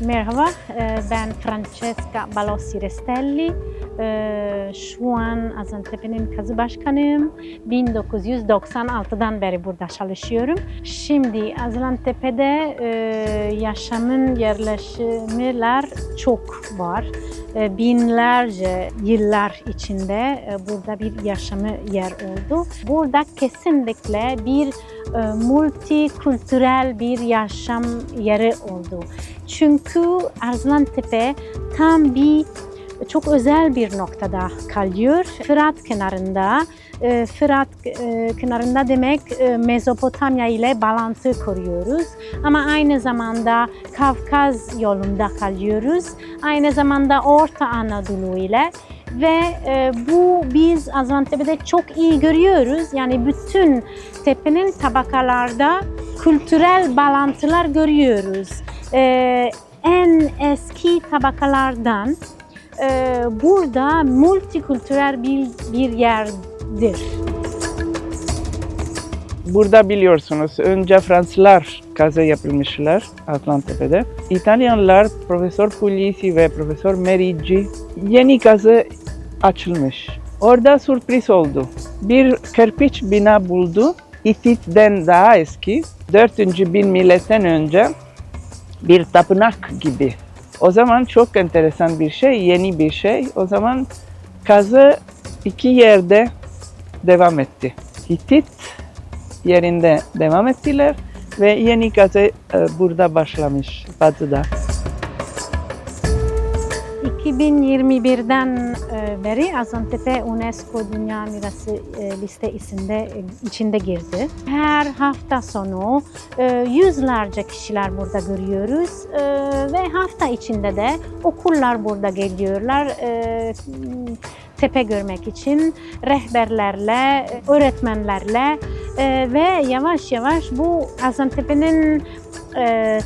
Merhaba, e, ben Francesca Balossi Restelli. E, Şu an Azantepe'nin kazı başkanıyım. 1996'dan beri burada çalışıyorum. Şimdi Azantepe'de e, yaşamın yerleşimler çok var. E, Binlerce yıllar içinde e, burada bir yaşamı yer oldu. Burada kesinlikle bir multikültürel bir yaşam yeri oldu. Çünkü Arslantepe tam bir çok özel bir noktada kalıyor. Fırat kenarında, e, Fırat e, kenarında demek e, Mezopotamya ile bağlantı kuruyoruz. Ama aynı zamanda Kafkaz yolunda kalıyoruz. Aynı zamanda Orta Anadolu ile ve e, bu biz Azantepe'de çok iyi görüyoruz. Yani bütün tepenin tabakalarda kültürel bağlantılar görüyoruz. E, en eski tabakalardan e, burada multikültürel bir, bir yerdir. Burada biliyorsunuz önce Fransızlar kazı yapılmışlar Atlantepe'de. İtalyanlar Profesör Puglisi ve Profesör Merici yeni kazı açılmış. Orada sürpriz oldu. Bir kerpiç bina buldu. Hitit'ten daha eski. 4. bin miletten önce bir tapınak gibi. O zaman çok enteresan bir şey, yeni bir şey. O zaman kazı iki yerde devam etti. Hitit yerinde devam ettiler ve yeni kazı e, burada başlamış batıda. 2021'den e, beri Azantepe UNESCO Dünya Mirası e, listesinde e, içinde girdi. Her hafta sonu yüzlerce kişiler burada görüyoruz ve hafta içinde de okullar burada geliyorlar tepe görmek için rehberlerle, öğretmenlerle ve yavaş yavaş bu Azantepe'nin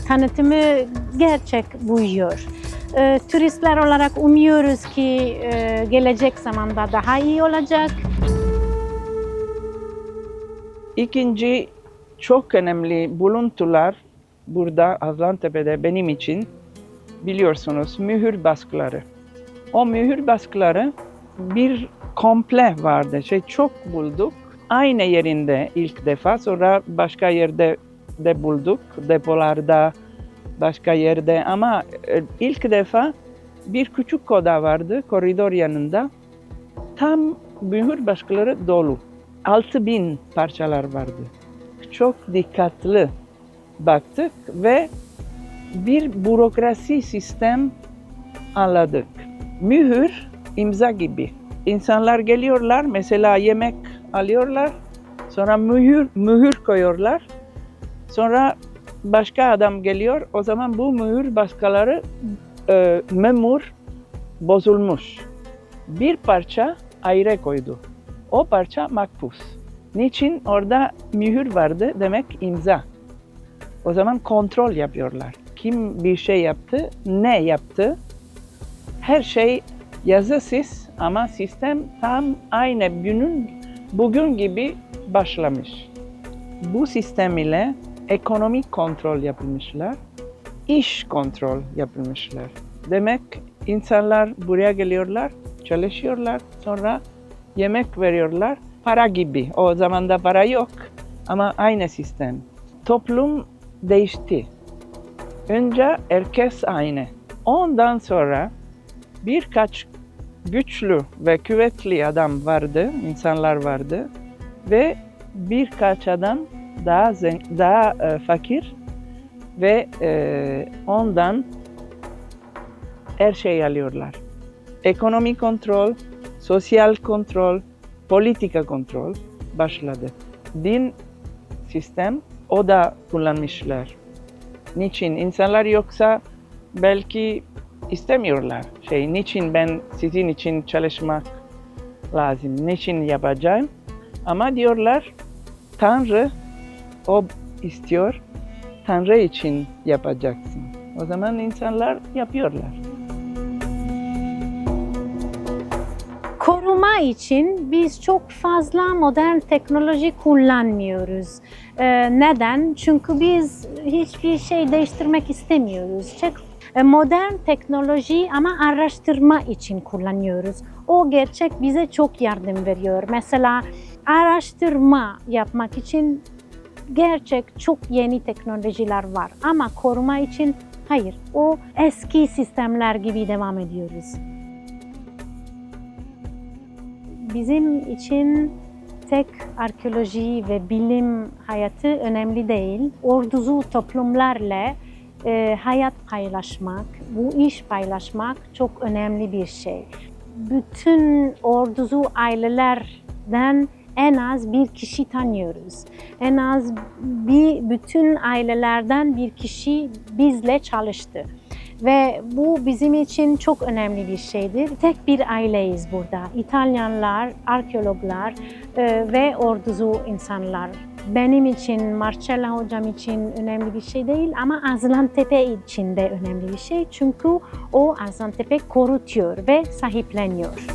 tanıtımı gerçek büyüyor. E, turistler olarak umuyoruz ki e, gelecek zamanda daha iyi olacak. İkinci çok önemli buluntular burada Azlantepe'de benim için biliyorsunuz mühür baskıları. O mühür baskıları bir komple vardı. Şey çok bulduk. Aynı yerinde ilk defa sonra başka yerde de bulduk. Depolarda başka yerde ama e, ilk defa bir küçük oda vardı koridor yanında. Tam mühür baskıları dolu. 6000 parçalar vardı. Çok dikkatli baktık ve bir bürokrasi sistem anladık. Mühür imza gibi. İnsanlar geliyorlar mesela yemek alıyorlar. Sonra mühür mühür koyuyorlar. Sonra başka adam geliyor. O zaman bu mühür başkaları e, memur bozulmuş. Bir parça ayrı koydu. O parça makbuz. Niçin? Orada mühür vardı demek imza. O zaman kontrol yapıyorlar. Kim bir şey yaptı, ne yaptı? Her şey yazısız ama sistem tam aynı günün bugün gibi başlamış. Bu sistem ile ekonomik kontrol yapılmışlar, iş kontrol yapılmışlar. Demek insanlar buraya geliyorlar, çalışıyorlar, sonra yemek veriyorlar, para gibi. O zaman da para yok ama aynı sistem. Toplum değişti. Önce herkes aynı. Ondan sonra birkaç güçlü ve kuvvetli adam vardı, insanlar vardı ve birkaç adam daha zen- daha e, fakir ve e, ondan her şey alıyorlar. Ekonomi kontrol, sosyal kontrol, politika kontrol başladı. Din sistem o da kullanmışlar. Niçin? İnsanlar yoksa belki istemiyorlar. Şey, niçin ben sizin için çalışmak lazım? Niçin yapacağım? Ama diyorlar Tanrı o istiyor. Tanrı için yapacaksın. O zaman insanlar yapıyorlar. Koruma için biz çok fazla modern teknoloji kullanmıyoruz. Ee, neden? Çünkü biz hiçbir şey değiştirmek istemiyoruz. Çok E, Modern teknoloji ama araştırma için kullanıyoruz. O gerçek bize çok yardım veriyor. Mesela araştırma yapmak için gerçek çok yeni teknolojiler var ama koruma için hayır. O eski sistemler gibi devam ediyoruz. Bizim için tek arkeoloji ve bilim hayatı önemli değil. Orduzu toplumlarla e, hayat paylaşmak, bu iş paylaşmak çok önemli bir şey. Bütün orduzu ailelerden en az bir kişi tanıyoruz. En az bir bütün ailelerden bir kişi bizle çalıştı. Ve bu bizim için çok önemli bir şeydir. Tek bir aileyiz burada. İtalyanlar, arkeologlar e, ve orduzu insanlar. Benim için, Marcella hocam için önemli bir şey değil ama Azlantepe için de önemli bir şey. Çünkü o Azlantepe korutuyor ve sahipleniyor.